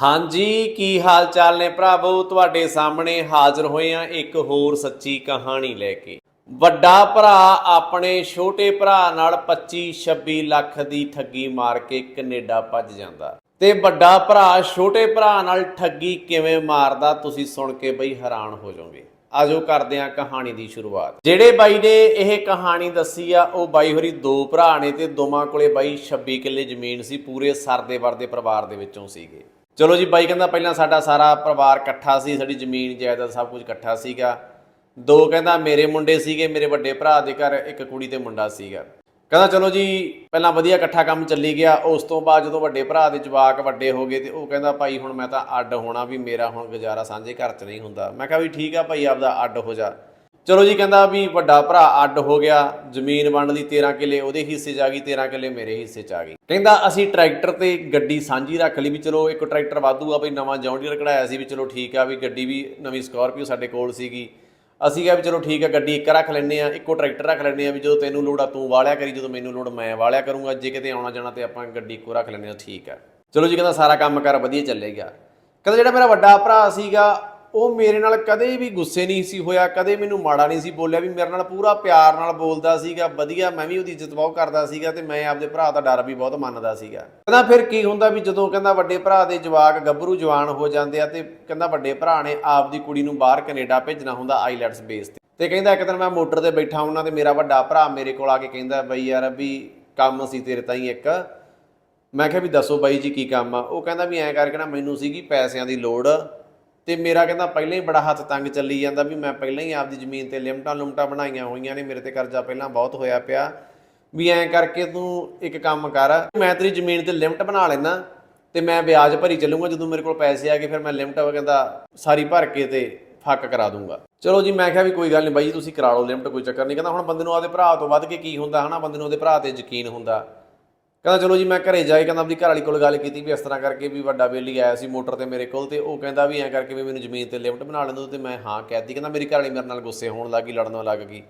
ਹਾਂਜੀ, ਕੀ ਹਾਲ ਚਾਲ ਨੇ ਭਰਾਵੋ ਤੁਹਾਡੇ ਸਾਹਮਣੇ ਹਾਜ਼ਰ ਹੋਏ ਆ ਇੱਕ ਹੋਰ ਸੱਚੀ ਕਹਾਣੀ ਲੈ ਕੇ। ਵੱਡਾ ਭਰਾ ਆਪਣੇ ਛੋਟੇ ਭਰਾ ਨਾਲ 25 26 ਲੱਖ ਦੀ ਠੱਗੀ ਮਾਰ ਕੇ ਕੈਨੇਡਾ ਭੱਜ ਜਾਂਦਾ। ਤੇ ਵੱਡਾ ਭਰਾ ਛੋਟੇ ਭਰਾ ਨਾਲ ਠੱਗੀ ਕਿਵੇਂ ਮਾਰਦਾ, ਤੁਸੀਂ ਸੁਣ ਕੇ ਬਈ ਹੈਰਾਨ ਹੋ ਜਾਓਗੇ। ਆਜੋ ਕਰਦੇ ਆ ਕਹਾਣੀ ਦੀ ਸ਼ੁਰੂਆਤ। ਜਿਹੜੇ ਬਾਈ ਨੇ ਇਹ ਕਹਾਣੀ ਦੱਸੀ ਆ, ਉਹ ਬਾਈ ਹੋਰੀ ਦੋ ਭਰਾ ਨੇ ਤੇ ਦੋਵਾਂ ਕੋਲੇ ਬਾਈ 26 ਕਿੱਲੇ ਜ਼ਮੀਨ ਸੀ, ਪੂਰੇ ਸਰਦੇ ਵਰਦੇ ਪਰਿਵਾਰ ਦੇ ਵਿੱਚੋਂ ਸੀਗੇ। ਚਲੋ ਜੀ, ਬਾਈ ਕਹਿੰਦਾ ਪਹਿਲਾਂ ਸਾਡਾ ਸਾਰਾ ਪਰਿਵਾਰ ਇਕੱਠਾ ਸੀ, ਸਾਡੀ ਜ਼ਮੀਨ, ਜਾਇਦਾਦ ਸਭ ਕੁਝ ਇਕੱਠਾ ਸੀਗਾ। ਦੋ ਕਹਿੰਦਾ ਮੇਰੇ ਮੁੰਡੇ ਸੀਗੇ, ਮੇਰੇ ਵੱਡੇ ਭਰਾ ਦੇ ਘਰ, ਇੱਕ ਕੁੜੀ ਤੇ ਮੁੰਡਾ ਸੀਗਾ। ਕਹਿੰਦਾ ਚਲੋ ਜੀ, ਪਹਿਲਾਂ ਵਧੀਆ ਇਕੱਠਾ ਕੰਮ ਚੱਲੀ ਗਿਆ। ਉਸ ਤੋਂ ਬਾਅਦ ਜਦੋਂ ਵੱਡੇ ਭਰਾ ਦੇ ਜਵਾਕ ਵੱਡੇ ਹੋ ਗਏ ਤੇ ਉਹ ਕਹਿੰਦਾ, ਭਾਈ, ਹੁਣ ਮੈਂ ਤਾਂ ਅੱਡ ਹੋਣਾ ਵੀ ਮੇਰਾ ਹੁਣ ਗੁਜ਼ਾਰਾ ਸਾਂਝੇ ਘਰ 'ਚ ਨਹੀਂ ਹੁੰਦਾ। ਮੈਂ ਕਿਹਾ ਵੀ ਠੀਕ ਆ ਭਾਈ, ਆਪਦਾ ਅੱਡ ਹੋ ਜਾ। ਚਲੋ ਜੀ, ਕਹਿੰਦਾ ਵੀ ਵੱਡਾ ਭਰਾ ਅੱਡ ਹੋ ਗਿਆ, ਜ਼ਮੀਨ ਵੰਡ ਲਈ 13 ਕਿੱਲੇ, ਉਹਦੇ ਹਿੱਸੇ 'ਚ ਆ ਗਈ 13 ਕਿੱਲੇ ਮੇਰੇ ਹਿੱਸੇ 'ਚ ਆ ਗਈ। ਕਹਿੰਦਾ ਅਸੀਂ ਟਰੈਕਟਰ ਤੇ ਗੱਡੀ ਸਾਂਝੀ ਰੱਖ ਲਈ ਵੀ ਚਲੋ, ਇੱਕ ਟਰੈਕਟਰ ਵਾਧੂ ਆ ਵੀ ਨਵਾਂ ਜੌਂਡੀਅਰ ਕਢਾਇਆ ਸੀ ਵੀ ਚਲੋ ਠੀਕ ਆ ਵੀ ਗੱਡੀ ਵੀ ਨਵੀਂ ਸਕਾਰਪੀਓ ਸਾਡੇ ਕੋਲ ਸੀਗੀ। ਅਸੀਂ ਕਿਹਾ ਵੀ ਚਲੋ ਠੀਕ ਆ, ਗੱਡੀ ਇੱਕ ਰੱਖ ਲੈਨੇ ਆ, ਇੱਕੋ ਟਰੈਕਟਰ ਰੱਖ ਲੈਨੇ ਆ ਵੀ ਜਦੋਂ ਤੈਨੂੰ ਲੋੜ ਆ ਤੂੰ ਵਾਲਿਆ ਕਰੀ, ਜਦੋਂ ਮੈਨੂੰ ਲੋੜ ਮੈਂ ਵਾਲਿਆ ਕਰੂੰਗਾ, ਜੇ ਕਿਤੇ ਆਉਣਾ ਜਾਣਾ ਤੇ ਆਪਾਂ ਗੱਡੀ ਇੱਕੋ ਰੱਖ ਲੈਨੇ ਆ, ਠੀਕ ਆ। ਚਲੋ ਜੀ, ਕਹਿੰਦਾ ਸਾਰਾ ਕੰਮ ਕਰ ਵਧੀਆ ਚੱਲੇਗਾ ਕਹਿੰਦਾ ਜਿਹੜਾ ਮੇਰਾ ਵੱਡਾ ਭਰਾ ਸੀਗਾ ਉਹ ਮੇਰੇ ਨਾਲ ਕਦੇ ਵੀ ਗੁੱਸੇ ਨਹੀਂ ਸੀ ਹੋਇਆ, ਕਦੇ ਮੈਨੂੰ ਮਾੜਾ ਨਹੀਂ ਸੀ ਬੋਲਿਆ, ਵੀ ਮੇਰੇ ਨਾਲ ਪੂਰਾ ਪਿਆਰ ਨਾਲ ਬੋਲਦਾ ਸੀਗਾ, ਵਧੀਆ, ਮੈਂ ਵੀ ਉਹਦੀ ਇੱਜ਼ਤ ਬਹੁਤ ਕਰਦਾ ਸੀਗਾ ਤੇ ਮੈਂ ਆਪਦੇ ਭਰਾ ਦਾ ਡਰ ਵੀ ਬਹੁਤ ਮੰਨਦਾ ਸੀਗਾ। ਕਹਿੰਦਾ ਫਿਰ ਕੀ ਹੁੰਦਾ ਵੀ ਜਦੋਂ ਕਹਿੰਦਾ ਵੱਡੇ ਭਰਾ ਦੇ ਜਵਾਕ ਗੱਭਰੂ ਜਵਾਨ ਹੋ ਜਾਂਦੇ ਆ ਤੇ ਕਹਿੰਦਾ ਵੱਡੇ ਭਰਾ ਨੇ ਆਪਦੀ ਕੁੜੀ ਨੂੰ ਬਾਹਰ ਕੈਨੇਡਾ ਭੇਜਣਾ ਹੁੰਦਾ ਆਈਲੈਟਸ ਬੇਸ ਤੇ। ਤੇ ਕਹਿੰਦਾ ਇੱਕ ਦਿਨ ਮੈਂ ਮੋਟਰ ਤੇ ਬੈਠਾ ਉਹਨਾਂ ਤੇ ਮੇਰਾ ਵੱਡਾ ਭਰਾ ਮੇਰੇ ਕੋਲ ਆ ਕੇ ਕਹਿੰਦਾ ਬਈ ਯਾਰ ਵੀ ਕੰਮ ਸੀ ਤੇਰੇ ਤਾਈਂ ਇੱਕ। ਮੈਂ ਕਿਹਾ ਵੀ ਦੱਸੋ ਬਾਈ ਜੀ ਕੀ ਕੰਮ ਆ? ਉਹ ਕਹਿੰਦਾ ਵੀ ਐਂ ਕਰਕੇ ਨਾ ਮੈਨੂੰ ਸੀਗੀ ਪੈਸਿਆਂ ਦੀ ਲੋੜ। ਤੇ ਮੇਰਾ ਕਹਿੰਦਾ ਪਹਿਲਾਂ ਹੀ ਬੜਾ ਹੱਥ ਤੰਗ ਚੱਲੀ ਜਾਂਦਾ ਵੀ ਮੈਂ ਪਹਿਲਾਂ ਹੀ ਆਪਦੀ ਜ਼ਮੀਨ ਤੇ ਲਿਮਟਾਂ ਲੁਮਟਾਂ ਬਣਾਈਆਂ ਹੋਈਆਂ ਨੇ, ਮੇਰੇ ਤੇ ਕਰਜ਼ਾ ਪਹਿਲਾਂ ਬਹੁਤ ਹੋਇਆ ਪਿਆ। ਵੀ ਐਂ ਕਰਕੇ ਤੂੰ ਇੱਕ ਕੰਮ ਕਰ, ਮੈਂ ਤੇਰੀ ਜ਼ਮੀਨ ਤੇ ਲਿਮਟ ਬਣਾ ਲੈਣਾ ਤੇ ਮੈਂ ਵਿਆਜ ਭਰੀ ਚੱਲੂਗਾ, ਜਦੋਂ ਮੇਰੇ ਕੋਲ ਪੈਸੇ ਆ ਗਏ ਫਿਰ ਮੈਂ ਲਿਮਟ ਕਹਿੰਦਾ ਸਾਰੀ ਭਰ ਕੇ ਤੇ ਫੱਕ ਕਰਾ ਦੂੰਗਾ। ਚਲੋ ਜੀ, ਮੈਂ ਕਿਹਾ ਵੀ ਕੋਈ ਗੱਲ ਨਹੀਂ ਬਾਈ ਜੀ ਤੁਸੀਂ ਕਰਾ ਲਓ ਲਿਮਟ, ਕੋਈ ਚੱਕਰ ਨਹੀਂ ਕਹਿੰਦਾ ਹੁਣ ਬੰਦੇ ਨੂੰ ਆਪਦੇ ਭਰਾ ਤੋਂ ਵੱਧ ਕੇ ਕੀ ਹੁੰਦਾ, ਹਨਾ? ਬੰਦੇ ਨੂੰ ਉਹਦੇ ਭਰਾ ਤੇ ਯਕੀਨ ਹੁੰਦਾ। ਕਹਿੰਦਾ, ਚਲੋ ਜੀ, ਮੈਂ ਘਰੇ ਜਾ ਕਹਿੰਦਾ ਆਪਣੀ ਘਰ ਵਾਲੀ ਕੋਲ ਗੱਲ ਕੀਤੀ ਵੀ ਇਸ ਤਰ੍ਹਾਂ ਕਰਕੇ ਵੀ ਵੱਡਾ ਬੇਲੀ ਆਇਆ ਸੀ ਮੋਟਰ ਤੇ ਮੇਰੇ ਕੋਲ ਤੇ ਉਹ ਕਹਿੰਦਾ ਵੀ ਐਂ ਕਰਕੇ ਵੀ ਮੈਨੂੰ ਜ਼ਮੀਨ ਤੇ ਲਿਮਟ ਬਣਾ ਲੈਂਦੋ ਤੇ ਮੈਂ ਹਾਂ ਕਹਿਤੀ ਕਹਿੰਦਾ, ਮੇਰੀ ਘਰ ਵਾਲੀ ਮੇਰੇ ਨਾਲ ਗੁੱਸੇ ਹੋਣ ਲੱਗੀ ਲੜਨ ਲੱਗ ਗਈ।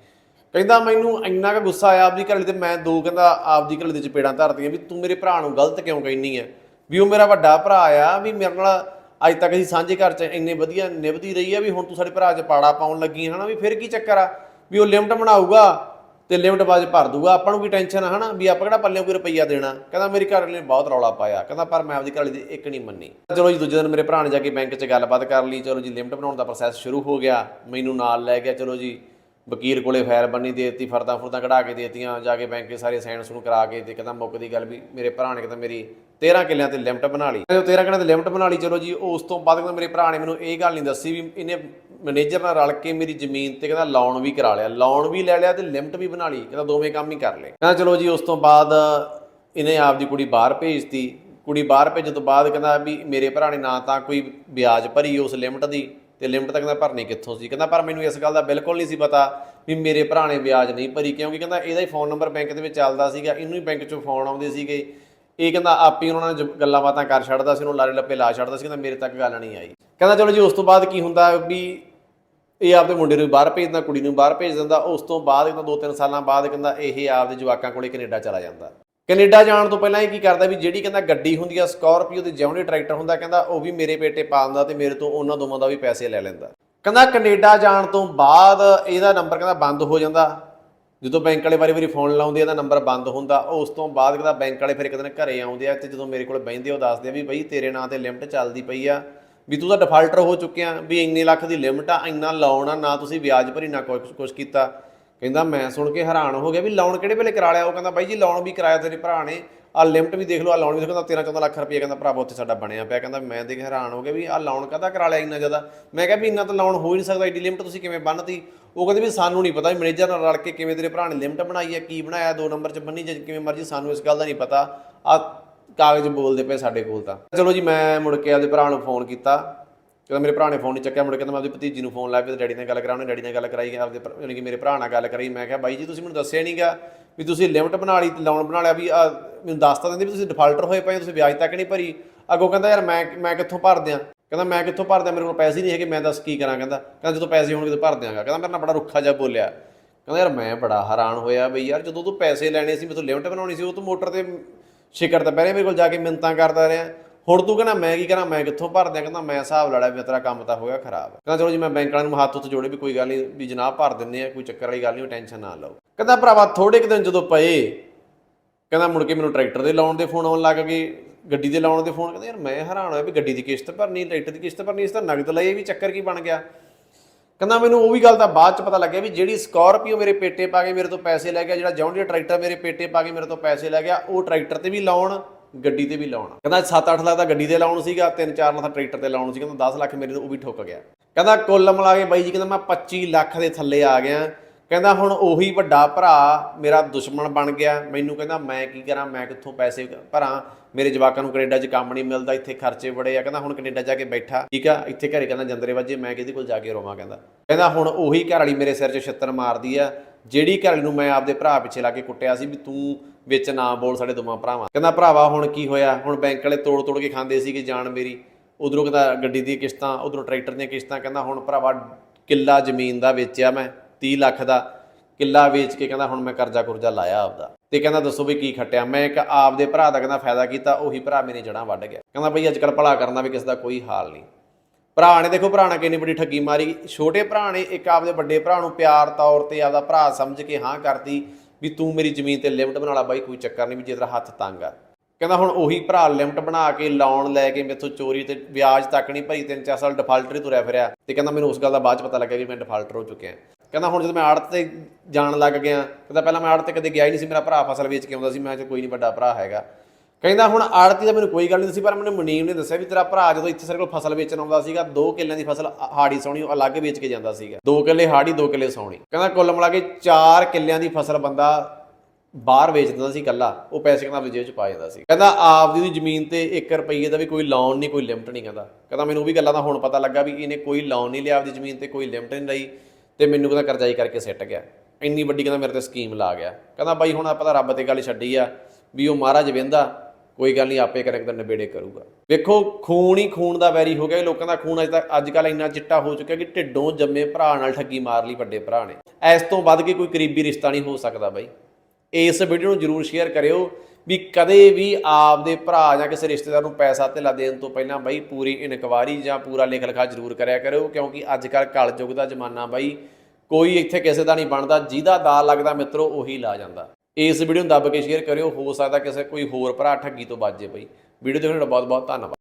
ਕਹਿੰਦਾ, ਮੈਨੂੰ ਇੰਨਾ ਕੁ ਗੁੱਸਾ ਆਇਆ ਆਪਦੀ ਘਰ ਵਾਲੀ ਤੇ ਮੈਂ ਦੋ ਕਹਿੰਦਾ ਆਪਦੀ ਘਰ ਵਾਲੀ ਦੇ ਚਪੇੜਾਂ ਧਰਤੀਆਂ ਵੀ ਤੂੰ ਮੇਰੇ ਭਰਾ ਨੂੰ ਗਲਤ ਕਿਉਂ ਕਹਿਨੀ ਆ ਵੀ ਉਹ ਮੇਰਾ ਵੱਡਾ ਭਰਾ ਆ, ਵੀ ਮੇਰੇ ਨਾਲ ਅੱਜ ਤੱਕ ਅਸੀਂ ਸਾਂਝੇ ਘਰ 'ਚ ਇੰਨੇ ਵਧੀਆ ਨਿਭਦੀ ਰਹੀ ਆ ਵੀ ਹੁਣ ਤੂੰ ਸਾਡੇ ਭਰਾ 'ਚ ਪਾੜਾ ਪਾਉਣ ਲੱਗੀ ਹੈ ਹਨਾ? ਵੀ ਫਿਰ ਕੀ ਚੱਕਰ ਆ? ਵੀ ਉਹ ਲਿਮਟ ਬਣਾਊਗਾ ਤੇ ਲਿਮਟ ਬਾਜ ਭਰ ਦੂਗਾ। ਆਪਾਂ ਨੂੰ ਕੀ ਟੈਨਸ਼ਨ ਆ, ਹਨਾ? ਵੀ ਆਪਾਂ ਕਿਹੜਾ ਪੱਲਿਓਂ ਕੋਈ ਰੁਪਈਆ ਦੇਣਾ? ਕਹਿੰਦਾ ਮੇਰੀ ਘਰ ਵਾਲੀ ਨੇ ਬਹੁਤ ਰੌਲਾ ਪਾਇਆ। ਕਹਿੰਦਾ, ਪਰ ਮੈਂ ਆਪਦੀ ਘਰ ਵਾਲੀ ਦੀ ਇੱਕ ਨਹੀਂ ਮੰਨੀ। ਚਲੋ ਜੀ, ਦੂਜੇ ਦਿਨ ਮੇਰੇ ਭਰਾ ਨੇ ਜਾ ਕੇ ਬੈਂਕ 'ਚ ਗੱਲਬਾਤ ਕਰ ਲਈ। ਚਲੋ ਜੀ, ਲਿਮਟ ਬਣਾਉਣ ਦਾ ਪ੍ਰੋਸੈਸ ਸ਼ੁਰੂ ਹੋ ਗਿਆ। ਮੈਨੂੰ ਨਾਲ ਲੈ ਗਿਆ। ਚਲੋ ਜੀ, ਵਕੀਲ ਕੋਲੇ ਫਾਇਰ ਬੰਨੀ ਦੇ ਦਿੱਤੀ, ਫਰਦਾਂ ਫੁਰਦਾਂ ਕਢਾ ਕੇ ਦੇਤੀਆਂ। ਜਾ ਕੇ ਬੈਂਕ 'ਚ ਸਾਰੇ ਸਾਈਨ ਸੂਨ ਕਰਾ ਕੇ ਤੇ ਕਹਿੰਦਾ, ਮੁੱਕਦੀ ਗੱਲ ਵੀ ਮੇਰੇ ਭਰਾ ਨੇ ਕਹਿੰਦਾ, ਮੇਰੀ 13 ਕਿੱਲਿਆਂ ਤੇ ਲਿਮਟ ਬਣਾ ਲਈ। ਜਦੋਂ 13 ਕਿੱਲਿਆਂ ਤੇ ਲਿਮਟ ਬਣਾ ਲਈ। ਚਲੋ ਜੀ, ਉਸ ਤੋਂ ਬਾਅਦ ਕਹਿੰਦਾ, ਮੇਰੇ ਭਰਾ ਨੇ ਮੈਨੂੰ ਇਹ ਗੱਲ ਨਹੀਂ ਦੱਸੀ ਵੀ ਇਹਨੇ ਮੈਨੇਜਰ ਨਾਲ ਰਲ ਕੇ ਮੇਰੀ ਜ਼ਮੀਨ ਤੇ ਕਹਿੰਦਾ ਲੋਨ ਵੀ ਕਰਾ ਲਿਆ। ਲੋਨ ਵੀ ਲੈ ਲਿਆ ਤੇ ਲਿਮਟ ਵੀ ਬਣਾ ਲਈ। ਕਹਿੰਦਾ ਦੋਵੇਂ ਕੰਮ ਹੀ ਕਰ ਲਏ। ਕਹਿੰਦਾ ਚਲੋ ਜੀ, ਉਸ ਤੋਂ ਬਾਅਦ ਇਹਨੇ ਆਪ ਦੀ ਕੁੜੀ ਬਾਹਰ ਭੇਜਤੀ। ਕੁੜੀ ਬਾਹਰ ਭੇਜਣ ਤੋਂ ਬਾਅਦ ਕਹਿੰਦਾ ਵੀ ਮੇਰੇ ਭਰਾ ਨੇ ਨਾ ਤਾਂ ਕੋਈ ਵਿਆਜ ਭਰੀ ਉਸ ਲਿਮਟ ਦੀ ਤੇ ਲਿਮਟ ਤਾਂ ਕਹਿੰਦਾ ਭਰਨੀ ਕਿੱਥੋਂ ਸੀ? ਕਹਿੰਦਾ ਪਰ ਮੈਨੂੰ ਇਸ ਗੱਲ ਦਾ ਬਿਲਕੁਲ ਨਹੀਂ ਸੀ ਪਤਾ ਵੀ ਮੇਰੇ ਭਰਾ ਨੇ ਵਿਆਜ ਨਹੀਂ ਭਰੀ ਕਿਉਂਕਿ ਕਹਿੰਦਾ ਇਹਦਾ ਹੀ ਫੋਨ ਨੰਬਰ ਬੈਂਕ ਦੇ ਵਿੱਚ ਚੱਲਦਾ ਸੀਗਾ। ਇਹਨੂੰ ਹੀ ਬੈਂਕ ਚੋਂ ਫੋਨ ਆਉਂਦੇ ਸੀਗੇ। ਇਹ ਕਹਿੰਦਾ ਆਪ ਹੀ ਉਹਨਾਂ ਨਾਲ ਜ- ਗੱਲਾਂ ਬਾਤਾਂ ਕਰ ਛੱਡਦਾ ਸੀ। ਉਹਨੂੰ ਲਾਰੇ ਲੱਪੇ ਲਾ ਛੱਡਦਾ ਸੀ। ਕਹਿੰਦਾ ਮੇਰੇ ਤੱਕ ਗੱਲ ਨਹੀਂ ਆਈ। ਕਹਿੰਦਾ ਚਲੋ ਜੀ, ਉਸ ਤੋਂ ਬਾਅਦ ਕੀ ਹੁੰਦਾ ਵੀ ਇਹ ਆਪਦੇ ਮੁੰਡੇ ਨੂੰ ਬਾਹਰ ਭੇਜ ਦਿੰਦਾ, ਕੁੜੀ ਨੂੰ ਬਾਹਰ ਭੇਜ ਦਿੰਦਾ, ਉਸ ਤੋਂ ਬਾਅਦ ਕਹਿੰਦਾ ਦੋ ਤਿੰਨ ਸਾਲਾਂ ਬਾਅਦ ਕਹਿੰਦਾ ਇਹ ਆਪਦੇ ਜਵਾਕਾਂ ਕੋਲੇ ਕੈਨੇਡਾ ਚਲਾ ਜਾਂਦਾ। ਕੈਨੇਡਾ ਜਾਣ ਤੋਂ ਪਹਿਲਾਂ ਇਹ ਕੀ ਕਰਦਾ ਵੀ ਜਿਹੜੀ ਕਹਿੰਦਾ ਗੱਡੀ ਹੁੰਦੀ ਆ, ਸਕਾਰਪੀਓ ਤੇ ਜਿਉਣੀ ਟਰੈਕਟਰ ਹੁੰਦਾ ਕਹਿੰਦਾ, ਉਹ ਵੀ ਮੇਰੇ ਪੇਟੇ ਪਾ ਦਿੰਦਾ ਤੇ ਮੇਰੇ ਤੋਂ ਉਹਨਾਂ ਦੋਵਾਂ ਦਾ ਵੀ ਪੈਸੇ ਲੈ ਲੈਂਦਾ। ਕਹਿੰਦਾ ਕੈਨੇਡਾ ਜਾਣ ਤੋਂ ਬਾਅਦ ਇਹਦਾ ਨੰਬਰ ਕਹਿੰਦਾ ਬੰਦ ਹੋ ਜਾਂਦਾ। ਜਦੋਂ ਬੈਂਕ ਵਾਲੇ ਵਾਰੀ ਵਾਰੀ ਫੋਨ ਲਾਉਂਦੇ ਇਹਦਾ ਨੰਬਰ ਬੰਦ ਹੁੰਦਾ। ਉਸ ਤੋਂ ਬਾਅਦ ਕਹਿੰਦਾ ਬੈਂਕ ਵਾਲੇ ਫਿਰ ਇੱਕ ਦਿਨ ਘਰੇ ਆਉਂਦੇ ਆ ਤੇ ਜਦੋਂ ਮੇਰੇ ਕੋਲ ਬਹਿੰਦੇ ਉਹ ਦੱਸਦੇ ਆ ਵੀ ਬਈ ਤੇਰੇ ਨਾਂ ਤੇ ਲਿਮਟ ਚੱਲਦੀ ਪਈ ਆ। ਵੀ ਤੂੰ ਤਾਂ ਡਿਫਾਲਟਰ ਹੋ ਚੁੱਕਿਆ ਵੀ ਇੰਨੇ ਲੱਖ ਦੀ ਲਿਮਟ ਆ, ਇੰਨਾ ਲੋਨ ਆ, ਨਾ ਤੁਸੀਂ ਵਿਆਜ ਭਰੀ, ਨਾ ਕੁਛ ਕੁਛ ਕੀਤਾ। ਕਹਿੰਦਾ ਮੈਂ ਸੁਣ ਕੇ ਹੈਰਾਨ ਹੋ ਗਿਆ ਵੀ ਲੋਨ ਕਿਹੜੇ ਵੇਲੇ ਕਰਾ ਲਿਆ? ਉਹ ਕਹਿੰਦਾ ਬਾਈ ਜੀ ਲੋਨ ਵੀ ਕਰਾਇਆ ਤੇਰੇ ਭਰਾ ਨੇ। ਆ ਲਿਮਟ ਵੀ ਦੇਖ ਲਓ ਆ ਲੋਨ ਵੀ ਕਹਿੰਦਾ ਤਾਂ 13 14 ਲੱਖ ਰੁਪਏ ਕਹਿੰਦਾ ਭਰਾਵਾ ਉੱਥੇ ਸਾਡਾ ਬਣਿਆ ਪਿਆ। ਕਹਿੰਦਾ ਮੈਂ ਦੇਖ ਹੈਰਾਨ ਹੋ ਗਿਆ ਵੀ ਆ ਲੋਨ ਕਾਹਦਾ ਕਰਾ ਲਿਆ ਇੰਨਾ ਜ਼ਿਆਦਾ? ਮੈਂ ਕਿਹਾ ਵੀ ਇੰਨਾ ਤਾਂ ਲੋਨ ਹੋ ਹੀ ਨਹੀਂ ਸਕਦਾ, ਏਡੀ ਲਿਮਟ ਤੁਸੀਂ ਕਿਵੇਂ ਬੰਨਤੀ? ਉਹ ਕਹਿੰਦੇ ਵੀ ਸਾਨੂੰ ਨਹੀਂ ਪਤਾ ਵੀ ਮੈਨੇਜਰ ਨਾਲ ਰਲ ਕੇ ਕਿਵੇਂ ਤੇਰੇ ਭਰਾ ਨੇ ਲਿਮਟ ਬਣਾਈ ਹੈ ਕੀ ਬਣਾਇਆ, ਦੋ ਨੰਬਰ 'ਚ ਬੰਨੀ ਜਾਂ ਕਿਵੇਂ ਮਰਜ਼ੀ, ਸਾਨੂੰ ਇਸ ਗੱਲ ਦਾ ਨਹੀਂ ਪਤਾ। ਆ ਕਾਗਜ਼ ਬੋਲਦੇ ਪਏ ਸਾਡੇ ਕੋਲ ਤਾਂ। ਚਲੋ ਜੀ, ਮੈਂ ਮੁੜ ਕੇ ਆਪਦੇ ਭਰਾ ਨੂੰ ਫੋਨ ਕੀਤਾ। ਕਹਿੰਦਾ ਮੇਰੇ ਭਰਾ ਨੇ ਫੋਨ ਨਹੀਂ ਚੱਕਿਆ, ਮੁੜ ਕੇ ਤਾਂ ਮੈਂ ਆਪਦੀ ਭਤੀਜੀ ਨੂੰ ਫੋਨ ਲਾ ਕੇ ਤੇ ਡੈਡੀ ਨਾਲ ਗੱਲ ਕਰਾਂ ਉਹਨੇ ਡੈਡੀ ਨਾਲ ਗੱਲ ਕਰਾਈ, ਆਪਦੇ ਭਰਾ- ਯਾਨੀ ਕਿ ਮੇਰੇ ਭਰਾ ਨਾਲ ਗੱਲ ਕਰਾਈ ਮੈਂ ਕਿਹਾ, ਬਾਈ ਜੀ, ਤੁਸੀਂ ਮੈਨੂੰ ਦੱਸਿਆ ਨਹੀਂਗਾ ਵੀ ਤੁਸੀਂ ਲਿਮਟ ਬਣਾ ਲਈ ਤੇ ਲੋਨ ਬਣਾ ਲਿਆ ਵੀ ਮੈਨੂੰ ਦੱਸ ਤਾਂ ਦਿੰਦੇ ਵੀ ਤੁਸੀਂ ਡਿਫਾਲਟਰ ਹੋਏ ਪਏ ਤੁਸੀਂ ਵਿਆਜ ਤੱਕ ਨਹੀਂ ਭਰੀ। ਅੱਗੋਂ ਕਹਿੰਦਾ, ਯਾਰ, ਮੈਂ ਮੈਂ ਕਿੱਥੋਂ ਭਰ ਦਿਆਂ ਕਹਿੰਦਾ, ਮੈਂ ਕਿੱਥੋਂ ਭਰ ਦਿਆਂ ਮੇਰੇ ਕੋਲ ਪੈਸੇ ਨਹੀਂ ਹੈਗੇ, ਮੈਂ ਦੱਸ ਕੀ ਕਰਾਂ? ਕਹਿੰਦਾ ਕਹਿੰਦਾ, ਜਦੋਂ ਪੈਸੇ ਹੋਣਗੇ ਤਾਂ ਭਰ ਦਿਆਂਗਾ ਕਹਿੰਦਾ, ਮੇਰੇ ਨਾਲ ਬੜਾ ਰੁੱਖਾ ਜਿਹਾ ਬੋਲਿਆ। ਕਹਿੰਦਾ, ਯਾਰ, ਮੈਂ ਬੜਾ ਹੈਰਾਨ ਹੋਇਆ ਬਈ ਯਾਰ, ਜਦੋਂ ਤੂੰ ਪੈਸੇ ਲੈਣੇ ਸੀ ਮੈਥੋਂ ਲਿਮਟ ਬਣਾਉਣੀ ਸੀ, ਉਹ ਤੂੰ ਮੋਟਰ ਤੇ ਸ਼ਿਕਰ ਤਾਂ ਪਹਿਲੇ ਮੇਰੇ ਕੋਲ ਜਾ ਕੇ ਮਿੰਤਾਂ ਕਰਦਾ ਰਿਹਾ। ਹੁਣ ਤੂੰ ਕਹਿੰਦਾ, ਮੈਂ ਕੀ ਕਰਾਂ? ਮੈਂ ਕਿੱਥੋਂ ਭਰ ਦਿਆਂ ਕਹਿੰਦਾ, ਮੈਂ ਹਿਸਾਬ ਲੜਿਆ ਵੀ ਤੇਰਾ ਕੰਮ ਤਾਂ ਹੋਇਆ ਖਰਾਬ। ਕਹਿੰਦਾ, ਚਲੋ ਜੀ, ਮੈਂ ਬੈਂਕ ਵਾਲਿਆਂ ਨੂੰ ਹੱਥ ਉੱਤੇ ਜੋੜੇ ਵੀ ਕੋਈ ਗੱਲ ਨਹੀਂ, ਵੀ ਜਨਾਬ ਭਰ ਦਿੰਦੇ ਆ, ਕੋਈ ਚੱਕਰ ਵਾਲੀ ਗੱਲ ਨਹੀਂ ਟੈਨਸ਼ਨ ਨਾ ਲਓ। ਕਹਿੰਦਾ, ਭਰਾਵਾ ਥੋੜੇ ਕੁ ਦਿਨ ਜਦੋਂ ਪਏ, ਕਹਿੰਦਾ, ਮੁੜ ਕੇ ਮੈਨੂੰ ਟਰੈਕਟਰ ਦੇ ਲਾਉਣ ਦੇ ਫੋਨ ਆਉਣ ਲੱਗ ਗਏ, ਗੱਡੀ ਦੇ ਲਾਉਣ ਦੇ ਫੋਨ। ਕਹਿੰਦਾ, ਯਾਰ, ਮੈਂ ਹੈਰਾਨ ਹੋਇਆ ਵੀ ਗੱਡੀ ਦੀ ਕਿਸ਼ਤ ਭਰਨੀ, ਟਰੈਕਟਰ ਦੀ ਕਿਸ਼ਤ ਭਰਨੀ, ਇਸ ਤਾਂ ਨਗਦ ਲਈ ਇਹ ਵੀ ਚੱਕਰ ਕੀ ਬਣ ਗਿਆ? ਕਹਿੰਦਾ ਮੈਨੂੰ ਉਹ ਵੀ ਗੱਲ ਤਾਂ ਬਾਅਦ ਚ ਪਤਾ ਲੱਗਿਆ ਵੀ ਜਿਹੜੀ ਸਕਾਰਪੀਓ ਮੇਰੇ ਪੇਟੇ ਪਾ ਕੇ ਮੇਰੇ ਤੋਂ ਪੈਸੇ ਲੈ ਗਿਆ, ਜਿਹੜਾ ਜੌਂਡੀਆ ਟਰੈਕਟਰ ਮੇਰੇ ਪੇਟੇ ਪਾ ਕੇ ਮੇਰੇ ਤੋਂ ਪੈਸੇ ਲੈ ਗਿਆ, ਉਹ ਟਰੈਕਟਰ ਤੇ ਵੀ ਲਾਉਣ, ਗੱਡੀ ਤੇ ਵੀ ਲਾਉਣ। ਕਹਿੰਦਾ 7-8 ਲੱਖ ਦਾ ਗੱਡੀ ਤੇ ਲਾਉਣ ਸੀਗਾ 3-4 ਲੱਖ ਦਾ ਟਰੈਕਟਰ ਤੇ ਲਾਉਣ ਸੀ, ਕਹਿੰਦਾ 10 ਲੱਖ ਮੇਰੇ ਤੋਂ ਉਹ ਵੀ ਠੁੱਕ ਗਿਆ। ਕਹਿੰਦਾ ਕੁੱਲ ਮਿਲਾ ਕੇ ਬਾਈ ਜੀ, ਕਹਿੰਦਾ ਮੈਂ 25 ਲੱਖ ਦੇ ਥੱਲੇ ਆ ਗਿਆ। ਕਹਿੰਦਾ ਹੁਣ ਉਹੀ ਵੱਡਾ ਭਰਾ ਮੇਰਾ ਦੁਸ਼ਮਣ ਬਣ ਗਿਆ। ਮੈਨੂੰ ਕਹਿੰਦਾ, ਮੈਂ ਕੀ ਕਰਾਂ? ਮੈਂ ਕਿੱਥੋਂ ਪੈਸੇ ਭਰਾਂ? ਮੇਰੇ ਜਵਾਕਾਂ ਨੂੰ ਕੈਨੇਡਾ 'ਚ ਕੰਮ ਨਹੀਂ ਮਿਲਦਾ। ਇੱਥੇ ਖਰਚੇ ਬੜੇ ਆ। ਕਹਿੰਦਾ, ਹੁਣ ਕੈਨੇਡਾ ਜਾ ਕੇ ਬੈਠਾ। ਠੀਕ ਆ? ਇੱਥੇ ਘਰੇ ਕਹਿੰਦਾ, ਜੰਦਰੇ ਵੱਜੇ, ਮੈਂ ਕਿਹਦੇ ਕੋਲ ਜਾ ਕੇ ਰੋਵਾਂ? ਕਹਿੰਦਾ। ਕਹਿੰਦਾ, ਹੁਣ ਉਹੀ ਘਰ ਵਾਲੀ ਮੇਰੇ ਸਿਰ 'ਚ ਛਿੱਤਰ ਮਾਰਦੀ ਆ, ਜਿਹੜੀ ਘਰ ਵਾਲੀ ਨੂੰ ਮੈਂ ਆਪਦੇ ਭਰਾ ਪਿੱਛੇ ਲਾ ਕੇ ਕੁੱਟਿਆ ਸੀ ਵੀ ਤੂੰ ਵਿੱਚ ਨਾ ਬੋਲ ਸਾਡੇ ਦੋਵਾਂ ਭਰਾਵਾਂ। ਕਹਿੰਦਾ, ਭਰਾਵਾ, ਹੁਣ ਕੀ ਹੋਇਆ? ਹੁਣ ਬੈਂਕ ਵਾਲੇ ਤੋੜ ਤੋੜ ਕੇ ਖਾਂਦੇ ਸੀ ਕਿ ਜਾਨ ਮੇਰੀ? ਉਧਰੋਂ ਕਹਿੰਦਾ, ਗੱਡੀ ਦੀਆਂ ਕਿਸ਼ਤਾਂ, ਉਧਰੋਂ ਟਰੈਕਟਰ ਦੀਆਂ ਕਿਸ਼ਤਾਂ। ਕਹਿੰਦਾ, ਹੁਣ ਭਰਾਵਾ, ਕਿੱਲਾ ਜ਼ਮੀਨ ਦਾ ਵੇਚਿਆ ਮੈਂ। 30 ਲੱਖ ਦਾ ਕਿੱਲਾ ਵੇਚ ਕੇ ਕਹਿੰਦਾ, ਹੁਣ ਮੈਂ ਕਰਜ਼ਾ ਕੁਰਜ਼ਾ ਲਾਇਆ ਆਪਦਾ। ਤੇ ਕਹਿੰਦਾ, ਦੱਸੋ ਵੀ ਕੀ ਖੱਟਿਆ? ਮੈਂ ਇੱਕ ਆਪਦੇ ਭਰਾ ਦਾ ਕਹਿੰਦਾ ਫਾਇਦਾ ਕੀਤਾ, ਉਹੀ ਭਰਾ ਮੇਰੇ ਜੜਾਂ ਵੱਢ ਗਿਆ। ਕਹਿੰਦਾ ਬਈ ਅੱਜ ਕੱਲ ਭਲਾ ਕਰਨ ਦਾ ਵੀ ਕਿਸੇ ਦਾ ਕੋਈ ਹਾਲ ਨਹੀਂ। ਭਰਾ ਨੇ ਦੇਖੋ, ਭਰਾ ਨੇ ਕਿੰਨੀ ਵੱਡੀ ਠੱਗੀ ਮਾਰੀ। ਛੋਟੇ ਭਰਾ ਨੇ ਇੱਕ ਆਪਦੇ ਵੱਡੇ ਭਰਾ ਨੂੰ ਪਿਆਰ ਤੌਰ ਤੇ ਆਪਦਾ ਭਰਾ ਸਮਝ ਕੇ ਹਾਂ ਕਰਤੀ ਵੀ ਤੂੰ ਮੇਰੀ ਜ਼ਮੀਨ ਤੇ ਲਿਮਟ ਬਣਾ ਲਾ। ਬਾਈ, ਕੋਈ ਚੱਕਰ ਨਹੀਂ ਵੀ ਜੇ ਤੇਰਾ ਹੱਥ ਤੰਗ ਆ। ਕਹਿੰਦਾ, ਹੁਣ ਉਹੀ ਭਰਾ ਲਿਮਟ ਬਣਾ ਕੇ ਲੋਨ ਲੈ ਕੇ ਮੇਥੋਂ ਚੋਰੀ ਤੇ ਵਿਆਜ ਤੱਕ ਨਹੀਂ ਭਰੀ, ਤਿੰਨ ਚਾਰ ਸਾਲ ਡਿਫਾਲਟਰ ਹੀ ਤੁਰਿਆ ਫਿਰਿਆ। ਤੇ ਕਹਿੰਦਾ, ਮੈਨੂੰ ਉਸ ਗੱਲ ਦਾ ਬਾਅਦ ਚ ਪਤਾ ਲੱਗਿਆ ਵੀ ਮੈਂ ਡਿਫਾਲਟਰ ਹੋ ਚੁੱਕਿਆ ਕਹਿੰਦਾ ਹੁਣ ਜਦੋਂ ਮੈਂ ਆੜਤ ਤੇ ਜਾਣ ਲੱਗ ਗਿਆ, ਕਹਿੰਦਾ ਪਹਿਲਾਂ ਮੈਂ ਆੜਤ ਤੇ ਕਦੇ ਗਿਆ ਹੀ ਨਹੀਂ ਸੀ, ਮੇਰਾ ਭਰਾ ਫਸਲ ਵੇਚ ਕੇ ਆਉਂਦਾ ਸੀ, ਮੈਂ ਕਿਹਾ ਕੋਈ ਨਹੀਂ ਵੱਡਾ ਭਰਾ ਹੈਗਾ। ਕਹਿੰਦਾ ਹੁਣ ਆੜਤੀ ਦਾ ਮੈਨੂੰ ਕੋਈ ਗੱਲ ਨਹੀਂ ਦੱਸੀ, ਪਰ ਮੈਨੂੰ ਮੁਨੀਮ ਨੇ ਦੱਸਿਆ ਵੀ ਤੇਰਾ ਭਰਾ ਜਦੋਂ ਇੱਥੇ ਸਾਡੇ ਕੋਲ ਫਸਲ ਵੇਚਣ ਆਉਂਦਾ ਸੀਗਾ 2 ਕਿੱਲਿਆਂ ਦੀ ਫਸਲ ਹਾੜੀ ਸੌਣੀ, ਉਹ ਅਲੱਗ ਵੇਚ ਕੇ ਜਾਂਦਾ ਸੀਗਾ। 2 ਕਿੱਲੇ ਹਾੜੀ 2 ਕਿੱਲੇ ਸੌਣੀ। ਕਹਿੰਦਾ ਕੁੱਲ ਮਿਲਾ ਕੇ 4 ਕਿੱਲਿਆਂ ਦੀ ਫਸਲ ਬੰਦਾ ਬਾਹਰ ਵੇਚ ਦਿੰਦਾ ਸੀ ਕੱਲਾ ਉਹ ਪੈਸੇ ਕਹਿੰਦਾ ਆਪਣੀ ਜੇਬ 'ਚ ਪਾ ਜਾਂਦਾ ਸੀ। ਕਹਿੰਦਾ ਆਪਦੀ ਦੀ ਜ਼ਮੀਨ ਤੇ 1 ਰੁਪਈਏ ਦਾ ਵੀ ਕੋਈ ਲੋਨ ਨਹੀਂ, ਕੋਈ ਲਿਮਟ ਨਹੀਂ ਕਹਿੰਦਾ। ਕਹਿੰਦਾ ਮੈਨੂੰ ਉਹ ਵੀ ਗੱਲਾਂ ਦਾ ਹੁਣ ਪਤਾ ਲੱਗਾ ਵੀ ਇਹਨੇ ਕੋਈ ਲੋਨ ਨਹੀਂ ਲਿਆ, ਆਪਦੀ ਜ਼ਮੀਨ ਤੇ ਕੋਈ ਲਿਮਟ ਨਹੀਂ ਲਈ। ਤੇ ਮੈਨੂੰ ਕਹਿੰਦਾ ਕਰਜ਼ਾਈ ਕਰਕੇ ਸਿੱਟ ਗਿਆ। ਇੰਨੀ ਵੱਡੀ ਕਹਿੰਦਾ ਮੇਰੇ ਤੇ ਸਕੀਮ ਲਾ ਗਿਆ। ਕਹਿੰਦਾ ਬਾਈ ਹੁਣ ਆਪਾਂ ਤਾਂ ਰੱਬ ਤੇ ਗੱਲ ਛੱਡੀ ਆ ਵੀ ਉਹ ਮਹਾਰਾਜ ਵੇਂਦਾ, ਕੋਈ ਗੱਲ ਨਹੀਂ ਆਪੇ ਕਰੇ ਤਾਂ ਨਿਬੇੜੇ ਕਰੂਗਾ। ਵੇਖੋ, ਖੂਨ ਹੀ ਖੂਨ ਦਾ ਵੈਰੀ ਹੋ ਗਿਆ ਇਹ ਲੋਕਾਂ ਦਾ ਖੂਨ ਅੱਜ ਤੱਕ ਅੱਜ ਕੱਲ ਇੰਨਾ ਚਿੱਟਾ ਹੋ ਚੁੱਕਿਆ ਕਿ ਢਿੱਡੋਂ ਜੰਮੇ ਭਰਾ ਨਾਲ ਠੱਗੀ ਮਾਰ ਲਈ ਵੱਡੇ ਭਰਾ ਨੇ। ਇਸ ਤੋਂ ਵੱਧ ਕੇ ਕੋਈ ਕਰੀਬੀ ਰਿਸ਼ਤਾ ਨਹੀਂ ਹੋ ਸਕਦਾ ਬਾਈ। ਇਸ ਵੀਡੀਓ ਨੂੰ ਜਰੂਰ ਸ਼ੇਅਰ ਕਰਿਓ। ਵੀ ਕਦੇ ਵੀ ਆਪਦੇ ਭਰਾ ਜਾਂ ਕਿਸੇ ਰਿਸ਼ਤੇਦਾਰ ਨੂੰ ਪੈਸਾ ਧੇਲਾ ਦੇਣ ਤੋਂ ਪਹਿਲਾਂ ਬਾਈ ਪੂਰੀ ਇਨਕੁਆਰੀ ਜਾਂ ਪੂਰਾ ਲਿਖ ਲਿਖਾ ਜਰੂਰ ਕਰਿਆ ਕਰਿਓ ਕਿਉਂਕਿ ਅੱਜ ਕੱਲ ਕਲਯੁੱਗ ਦਾ ਜ਼ਮਾਨਾ ਬਾਈ ਕੋਈ ਇੱਥੇ ਕਿਸੇ ਦਾ ਨਹੀਂ ਬਣਦਾ, ਜਿਹਦਾ ਦਾ ਲੱਗਦਾ ਮਿੱਤਰੋ ਉਹੀ ਲਾ ਜਾਂਦਾ। ਇਸ ਵੀਡੀਓ ਨੂੰ ਦੱਬ ਕੇ ਸ਼ੇਅਰ ਕਰਿਓ, ਹੋ ਸਕਦਾ ਕਿਸੇ ਕੋਈ ਹੋਰ ਭਰਾ ਠੱਗੀ ਤੋਂ ਬਚ ਜੇ ਬਈ। ਵੀਡੀਓ ਦੇਖਣ ਦਾ ਬਹੁਤ ਬਹੁਤ ਧੰਨਵਾਦ।